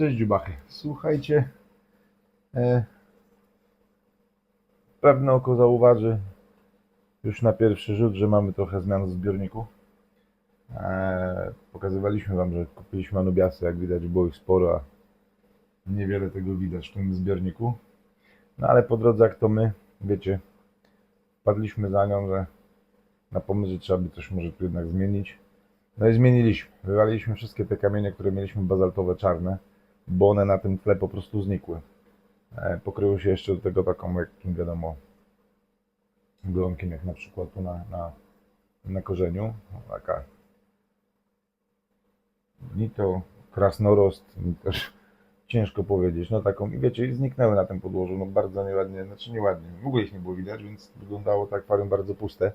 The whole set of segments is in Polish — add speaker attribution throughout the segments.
Speaker 1: Cześć dziubachy. Słuchajcie, e, pewne oko zauważy już na pierwszy rzut, że mamy trochę zmian w zbiorniku. E, pokazywaliśmy Wam, że kupiliśmy anubiasy, jak widać było ich sporo, a niewiele tego widać w tym zbiorniku. No ale po drodze jak to my, wiecie, wpadliśmy za nią, że na pomysł, że trzeba by coś może tu jednak zmienić. No i zmieniliśmy. Wywaliliśmy wszystkie te kamienie, które mieliśmy bazaltowe czarne, bo one na tym tle po prostu znikły. E, pokryły się jeszcze do tego taką lekkim, wiadomo, glonkiem, jak na przykład tu na, na, na korzeniu. No, taka ni to krasnorost, ni też ciężko powiedzieć. No taką, i wiecie, zniknęły na tym podłożu, no bardzo nieładnie, znaczy nieładnie, w ogóle ich nie było widać, więc wyglądało to akwarium bardzo puste.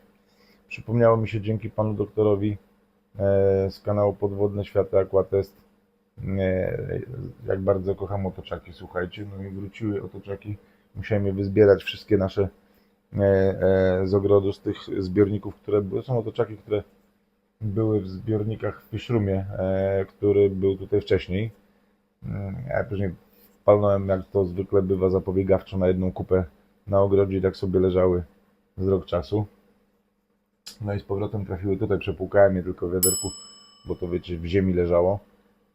Speaker 1: Przypomniało mi się dzięki panu doktorowi e, z kanału Podwodne Światy Aquatest, jak bardzo kocham otoczaki, słuchajcie, no i wróciły otoczaki, musiałem je wyzbierać, wszystkie nasze e, e, z ogrodu, z tych zbiorników, które były, są otoczaki, które były w zbiornikach w Fiszrumie, e, który był tutaj wcześniej. Mm, Ja później palnąłem, jak to zwykle bywa, zapobiegawczo na jedną kupę na ogrodzie i tak sobie leżały z rok czasu. No i z powrotem trafiły tutaj, przepłukałem je tylko w wiaderku, bo to wiecie, w ziemi leżało.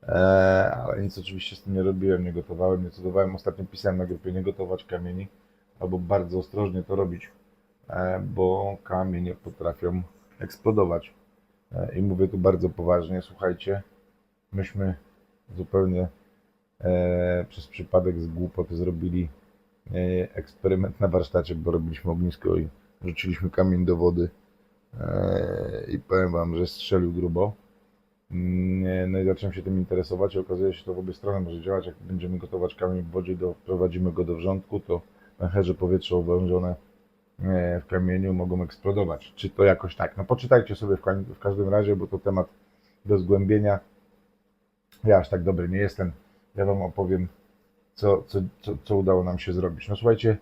Speaker 1: Eee, ale nic oczywiście z tym nie robiłem, nie gotowałem, nie cudowałem. Ostatnio pisałem na grupie nie gotować kamieni, albo bardzo ostrożnie to robić, e, bo kamienie potrafią eksplodować. E, I mówię tu bardzo poważnie, słuchajcie, myśmy zupełnie przez przypadek z głupoty zrobili eksperyment na warsztacie, bo robiliśmy ognisko i rzuciliśmy kamień do wody i powiem Wam, że strzelił grubo. No i zacząłem się tym interesować i okazuje się, że to w obie strony może działać. Jak będziemy gotować kamień w wodzie, doprowadzimy go do wrzątku, to pęcherze powietrza uwężone e, w kamieniu mogą eksplodować. Czy to jakoś tak? No poczytajcie sobie w, w każdym razie, bo to temat do zgłębienia. Ja aż tak dobry nie jestem. Ja Wam opowiem, co, co, co, co udało nam się zrobić. No słuchajcie,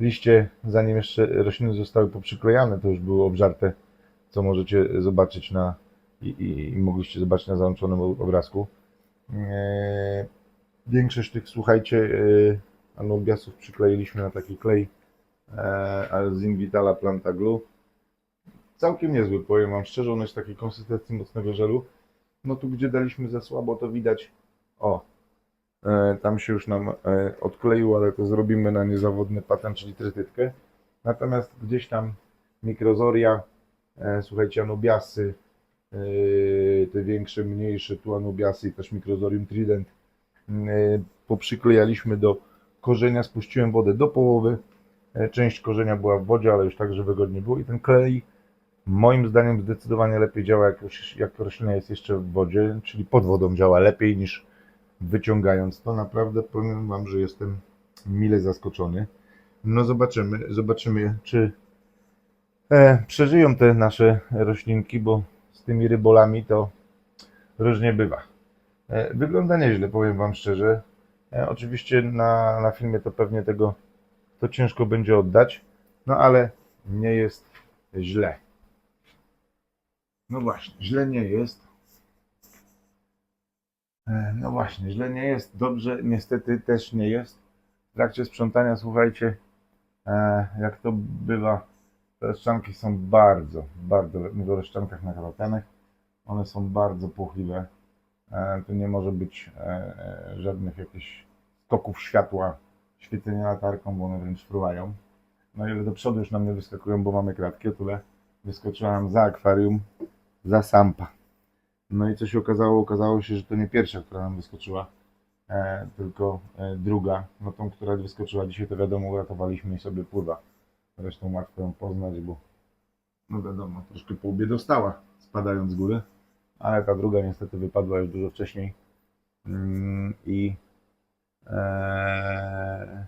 Speaker 1: liście, zanim jeszcze rośliny zostały poprzyklejane, to już były obżarte, co możecie zobaczyć na i, i, mogliście zobaczyć na załączonym obrazku. Eee, większość tych, słuchajcie, e, anubiasów przykleiliśmy na taki klej e, z Invitala Planta Glue. Całkiem niezły, powiem Wam szczerze, on jest takiej konsystencji mocnego żelu. No tu, gdzie daliśmy za słabo, to widać, o, e, tam się już nam e, odkleiło, ale to zrobimy na niezawodny patent, czyli trytytkę. Natomiast gdzieś tam mikrozoria, e, słuchajcie, anubiasy, e, te większe, mniejsze, tu anubiasy i też mikrozorium trident, e, poprzyklejaliśmy do korzenia, spuściłem wodę do połowy, e, część korzenia była w wodzie, ale już tak, że wygodnie było i ten klej moim zdaniem zdecydowanie lepiej działa, jak, już- jak roślina jest jeszcze w wodzie, czyli pod wodą działa lepiej niż wyciągając to. Naprawdę powiem Wam, że jestem mile zaskoczony. No zobaczymy, zobaczymy, czy e, przeżyją te nasze roślinki, bo z tymi rybolami to różnie bywa. E, wygląda nieźle, powiem Wam szczerze. E, oczywiście na, na filmie to pewnie tego to ciężko będzie oddać, no ale nie jest źle. No właśnie, źle nie jest. E, No właśnie, źle nie jest, dobrze niestety też nie jest. W trakcie sprzątania, słuchajcie, jak to bywa, te leszczanki są bardzo, bardzo, mówię o leszczankach na karatanek, one są bardzo płochliwe. E, Tu nie może być e, e, żadnych jakichś skoków światła, świecenia latarką, bo one wręcz fruwają. No i do przodu już nam nie wyskakują, bo mamy kratki, o tyle wyskoczyłam za akwarium, za sampa. No i co się okazało? Okazało się, że to nie pierwsza, która nam wyskoczyła, tylko druga. No tą, która wyskoczyła dzisiaj, to wiadomo, uratowaliśmy i sobie pływa. Zresztą łatwo ją poznać, bo no wiadomo, troszkę po łbie dostała, spadając z góry. Ale ta druga niestety wypadła już dużo wcześniej. Mm, I e,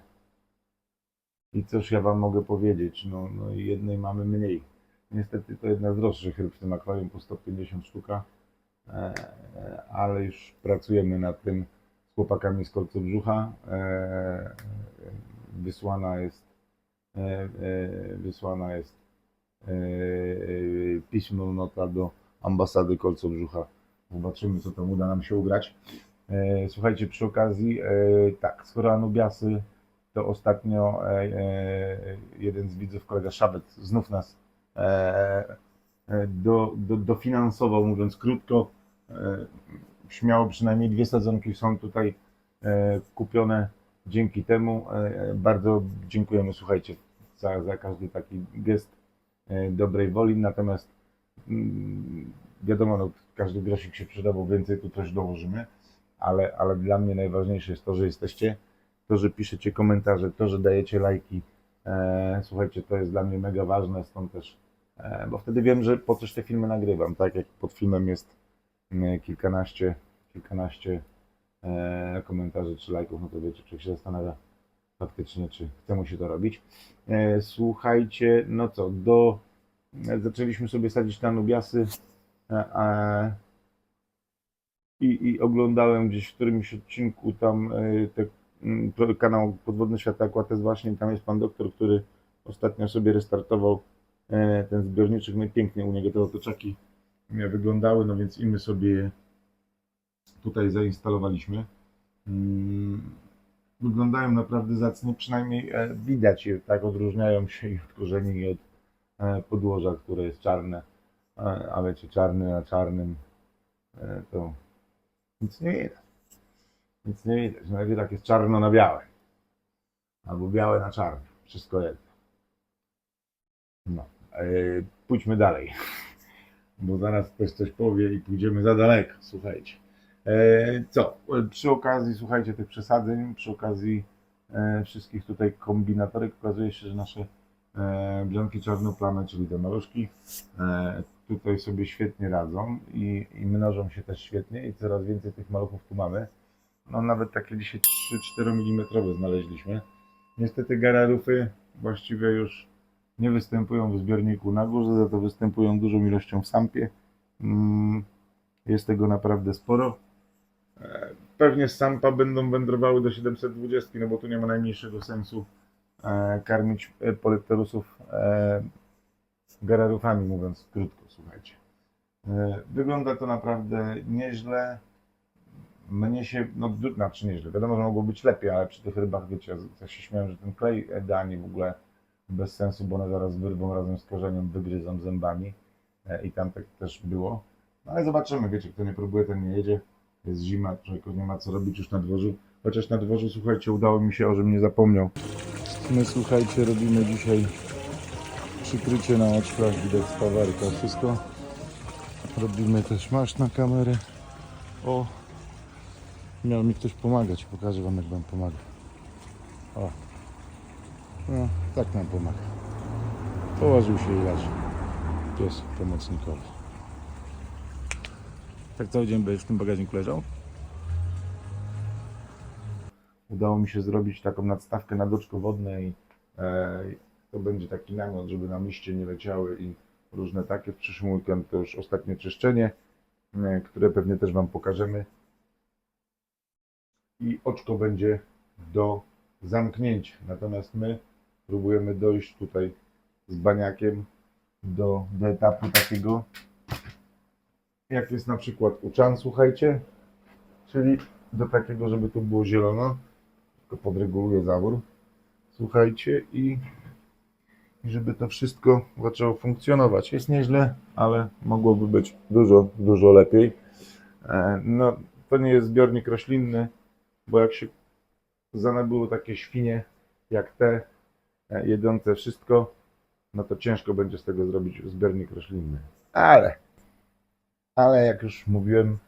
Speaker 1: i cóż ja Wam mogę powiedzieć? No, no jednej mamy mniej. Niestety to jedna z droższych ryb w tym akwarium po 150 sztuka, e, ale już pracujemy nad tym z chłopakami z kolcu brzucha. E, wysłana jest wysłana jest e, piśmą nota do ambasady kolcu brzucha. Zobaczymy, co tam uda nam się ugrać. E, Słuchajcie, przy okazji, e, tak, skoro Anubiasy, to ostatnio e, e, jeden z widzów, kolega Szabet, znów nas e, e, do, do, dofinansował, mówiąc krótko. E, Śmiało przynajmniej dwie sadzonki są tutaj e, kupione dzięki temu. E, Bardzo dziękujemy, słuchajcie, za, za każdy taki gest e, dobrej woli. Natomiast mm, wiadomo, no, każdy grosik się przyda, bo więcej tu też dołożymy, ale, ale dla mnie najważniejsze jest to, że jesteście, to, że piszecie komentarze, to, że dajecie lajki. E, słuchajcie, to jest dla mnie mega ważne, stąd też, e, bo wtedy wiem, że po coś te filmy nagrywam, tak jak pod filmem jest mm, kilkanaście, kilkanaście e, komentarzy czy lajków, no to wiecie, człowiek się zastanawia faktycznie, czy chce mu się to robić. E, słuchajcie, no co, do, zaczęliśmy sobie sadzić na nubiasy e, i, i oglądałem gdzieś w którymś odcinku tam e, te, mm, kanał Podwodne Światy Aquates właśnie, tam jest pan doktor, który ostatnio sobie restartował ten zbiorniczek, no pięknie u niego te otoczaki wyglądały, no więc i my sobie je tutaj zainstalowaliśmy. Wyglądają naprawdę zacnie, przynajmniej e, widać je, tak odróżniają się i od korzeni i od e, podłoża, które jest czarne, E, a wiecie, czarny na czarnym to nic nie widać. Nic nie widać. Najlepiej tak jest czarno na białe. Albo białe na czarno. Wszystko jedno. No. Pójdźmy dalej. Bo zaraz ktoś coś powie i pójdziemy za daleko. Słuchajcie. E, co? Przy okazji, słuchajcie, tych przesadzeń, przy okazji e, wszystkich tutaj kombinatorek okazuje się, że nasze e, brzonki czarnoplame, czyli te maluszki, tutaj sobie świetnie radzą i, i mnożą się też świetnie i coraz więcej tych maluchów tu mamy. No nawet takie dzisiaj 3-4 mm znaleźliśmy. Niestety gararufy właściwie już nie występują w zbiorniku na górze, za to występują dużą ilością w sampie. Mm, Jest tego naprawdę sporo. E, Pewnie z sampa będą wędrowały do 720, no bo tu nie ma najmniejszego sensu e, karmić e, polypterusów e, gararufami, mówiąc krótko, słuchajcie. Wygląda to naprawdę nieźle. Mnie się, no znaczy nieźle, wiadomo, że mogło być lepiej, ale przy tych rybach, wiecie, ja, się śmiałem, że ten klej Edani w ogóle bez sensu, bo one zaraz wyrwą razem z korzeniem, wygryzą zębami i tam tak też było. No ale zobaczymy, wiecie, kto nie próbuje, ten nie jedzie. Jest zima, człowieku nie ma co robić już na dworzu. Chociaż na dworzu, słuchajcie, udało mi się, o żebym nie zapomniał. My, słuchajcie, robimy dzisiaj przykrycie na oczkach, widać spawarka, wszystko. Robimy też masz na kamerę. O, miał mi ktoś pomagać, pokażę wam jak wam pomaga. O, no, tak nam pomaga. Położył się i leży. Pies pomocnikowy. Tak cały dzień będziesz w tym bagażniku leżał? Udało mi się zrobić taką nadstawkę na doczko wodne i e, to będzie taki namiot, żeby nam liście nie leciały i różne takie. W przyszłym weekend to już ostatnie czyszczenie, e, które pewnie też Wam pokażemy. I oczko będzie do zamknięcia. Natomiast my próbujemy dojść tutaj z baniakiem do, do etapu takiego, jak jest na przykład uczan, słuchajcie, czyli do takiego, żeby tu było zielono, tylko podreguluję zawór, słuchajcie, i i żeby to wszystko zaczęło funkcjonować. Jest nieźle, ale mogłoby być dużo, dużo lepiej. E, No, to nie jest zbiornik roślinny, bo jak się zanabyły takie świnie jak te, e, jedzące wszystko, no to ciężko będzie z tego zrobić zbiornik roślinny. Ale, ale jak już mówiłem,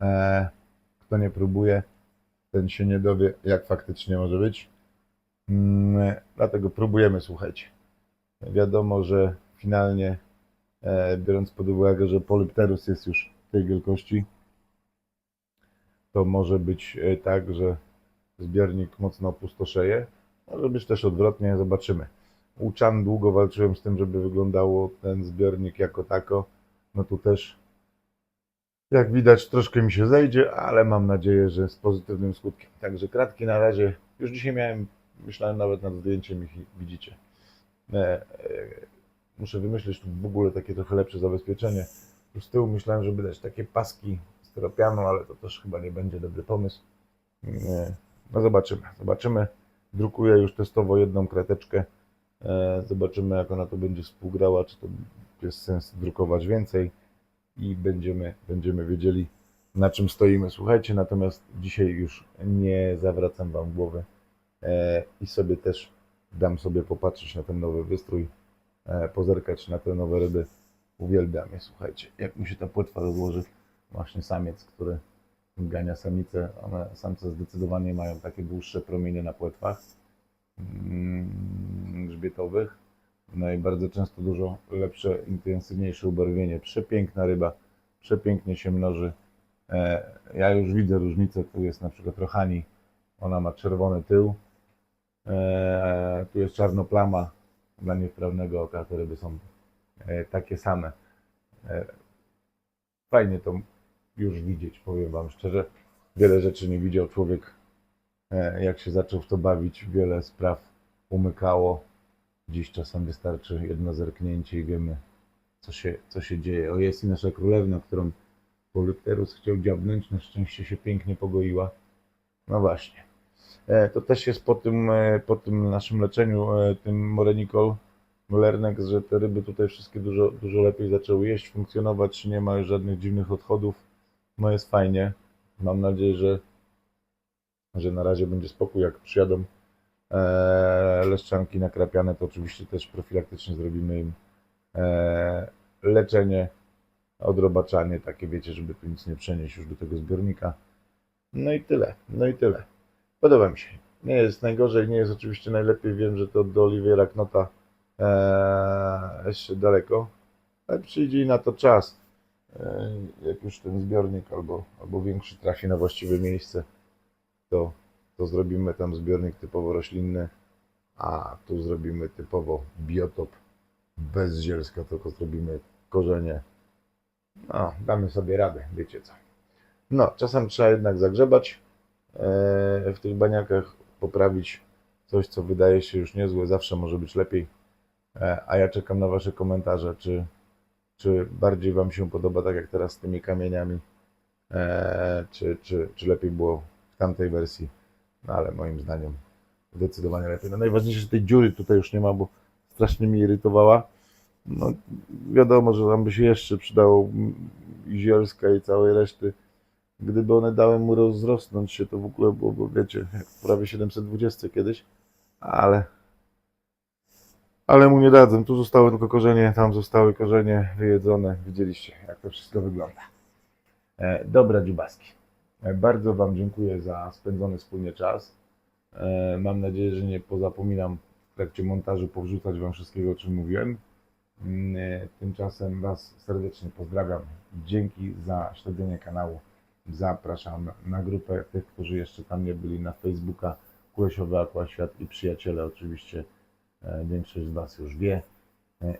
Speaker 1: e, kto nie próbuje, ten się nie dowie, jak faktycznie może być. Mm, Dlatego próbujemy, słuchajcie. Wiadomo, że finalnie, e, biorąc pod uwagę, że polypterus jest już tej wielkości, to może być e, tak, że zbiornik mocno opustoszeje. Może być też odwrotnie, zobaczymy. U Chan długo walczyłem z tym, żeby wyglądało ten zbiornik jako tako. No tu też, jak widać, troszkę mi się zejdzie, ale mam nadzieję, że z pozytywnym skutkiem. Także kratki na razie, już dzisiaj miałem, myślałem nawet nad zdjęciem ich, widzicie. E, e, muszę wymyślić tu w ogóle takie trochę lepsze zabezpieczenie. Tu z tyłu myślałem, żeby dać takie paski styropianu, ale to też chyba nie będzie dobry pomysł. Nie. No zobaczymy, zobaczymy. Drukuję już testowo jedną krateczkę. E, Zobaczymy, jak ona to będzie współgrała, czy to jest sens drukować więcej i będziemy, będziemy wiedzieli, na czym stoimy. Słuchajcie, natomiast dzisiaj już nie zawracam Wam głowy e, i sobie też dam sobie popatrzeć na ten nowy wystrój, e, pozerkać na te nowe ryby. Uwielbiam je, słuchajcie, jak mu się ta płetwa rozłoży. Właśnie samiec, który gania samicę, one samce zdecydowanie mają takie dłuższe promienie na płetwach mm, grzbietowych. No i bardzo często dużo lepsze, intensywniejsze ubarwienie. Przepiękna ryba, przepięknie się mnoży. E, Ja już widzę różnicę. Tu jest na przykład rochani, ona ma czerwony tył. E, Tu jest czarnoplama dla niewprawnego oka. Te ryby są e, takie same. Fajnie to już widzieć, powiem Wam szczerze. Wiele rzeczy nie widział człowiek, jak się zaczął w to bawić. Wiele spraw umykało. Dziś czasem wystarczy jedno zerknięcie i wiemy, co się, co się dzieje. O, jest i nasza królewna, którą Polypterus chciał dziabnąć. Na szczęście się pięknie pogoiła. No właśnie. E, To też jest po tym, e, po tym naszym leczeniu, e, tym Morenicol Lernex, że te ryby tutaj wszystkie dużo, dużo lepiej zaczęły jeść, funkcjonować, nie ma już żadnych dziwnych odchodów. No jest fajnie. Mam nadzieję, że, że na razie będzie spokój, jak przyjadą leszczanki nakrapiane, to oczywiście też profilaktycznie zrobimy im e, leczenie, odrobaczanie, takie wiecie, żeby tu nic nie przenieść już do tego zbiornika. No i tyle, no i tyle. Podoba mi się. Nie jest najgorzej, nie jest oczywiście najlepiej. Wiem, że to do Oliwiera Knota e, jeszcze daleko, ale przyjdzie na to czas. E, jak już ten zbiornik albo, albo większy trafi na właściwe miejsce, to, to zrobimy tam zbiornik typowo roślinny, a tu zrobimy typowo biotop bez zielska, tylko zrobimy korzenie. No, damy sobie radę, wiecie co. No, czasem trzeba jednak zagrzebać e, w tych baniakach, poprawić coś, co wydaje się już niezłe, zawsze może być lepiej. E, A ja czekam na Wasze komentarze, czy, czy bardziej Wam się podoba tak jak teraz z tymi kamieniami, e, czy, czy, czy lepiej było w tamtej wersji. No ale moim zdaniem zdecydowanie lepiej. No najważniejsze, że tej dziury tutaj już nie ma, bo strasznie mi irytowała. No wiadomo, że tam by się jeszcze przydało i zielska i całej reszty. Gdyby one dały mu rozrosnąć się, to w ogóle byłoby, wiecie, jak prawie 720 kiedyś, ale ale mu nie dadzą. Tu zostały tylko korzenie, tam zostały korzenie wyjedzone. Widzieliście, jak to wszystko wygląda. E, dobra, dziubaski. E, bardzo Wam dziękuję za spędzony wspólnie czas. E, mam nadzieję, że nie pozapominam w trakcie montażu powrzucać Wam wszystkiego, o czym mówiłem. Mm, e, Tymczasem Was serdecznie pozdrawiam. Dzięki za śledzenie kanału. Zapraszam na grupę tych, którzy jeszcze tam nie byli na Facebooka Kulesiowy Aquaświat i przyjaciele oczywiście. Większość z Was już wie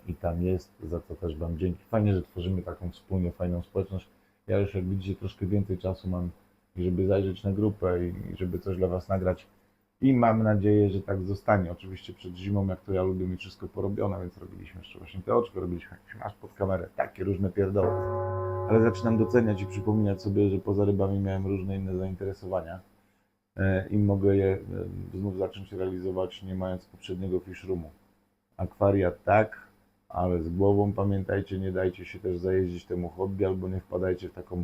Speaker 1: i tam jest, za co też Wam dzięki. Fajnie, że tworzymy taką wspólnie fajną społeczność. Ja już jak widzicie troszkę więcej czasu mam, żeby zajrzeć na grupę i i żeby coś dla Was nagrać. I mam nadzieję, że tak zostanie. Oczywiście przed zimą, jak to ja lubię mieć wszystko porobione, więc robiliśmy jeszcze właśnie te oczko, robiliśmy jakiś masz pod kamerę, takie różne pierdoły. Ale zaczynam doceniać i przypominać sobie, że poza rybami miałem różne inne zainteresowania e, i mogę je e, znów zacząć realizować, nie mając poprzedniego fish roomu. Akwaria tak, ale z głową pamiętajcie, nie dajcie się też zajeździć temu hobby, albo nie wpadajcie w taką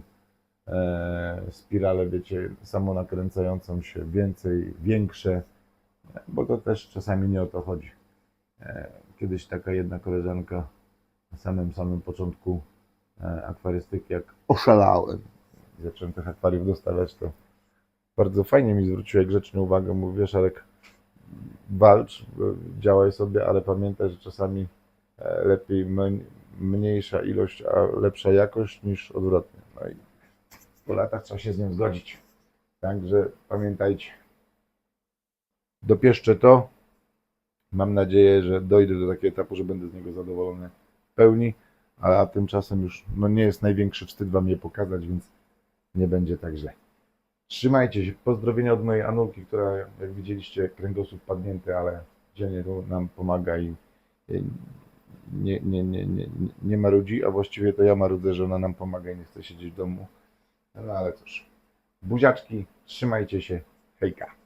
Speaker 1: e, spiralę, wiecie, samonakręcającą się, więcej, większe, bo to też czasami nie o to chodzi. E, kiedyś taka jedna koleżanka na samym samym początku e, akwarystyki, jak oszalałem zacząłem tych akwariów dostawać, to bardzo fajnie mi zwróciła grzecznie uwagę, mówi, wiesz Arek, walcz, działaj sobie, ale pamiętaj, że czasami lepiej mniejsza ilość, a lepsza jakość niż odwrotnie. No i po latach trzeba się z nią zgodzić. Także pamiętajcie. Dopieszczę to. Mam nadzieję, że dojdę do takiego etapu, że będę z niego zadowolony w pełni, a tymczasem już no, nie jest największy wstyd Wam je pokazać, więc nie będzie tak źle. Trzymajcie się. Pozdrowienia od mojej Anulki, która, jak widzieliście, kręgosłup padnięty, ale dzielnie nam pomaga i i nie, nie, nie, nie, nie marudzi, a właściwie to ja marudzę, że ona nam pomaga i nie chce siedzieć w domu. No ale cóż. Buziaczki, trzymajcie się. Hejka.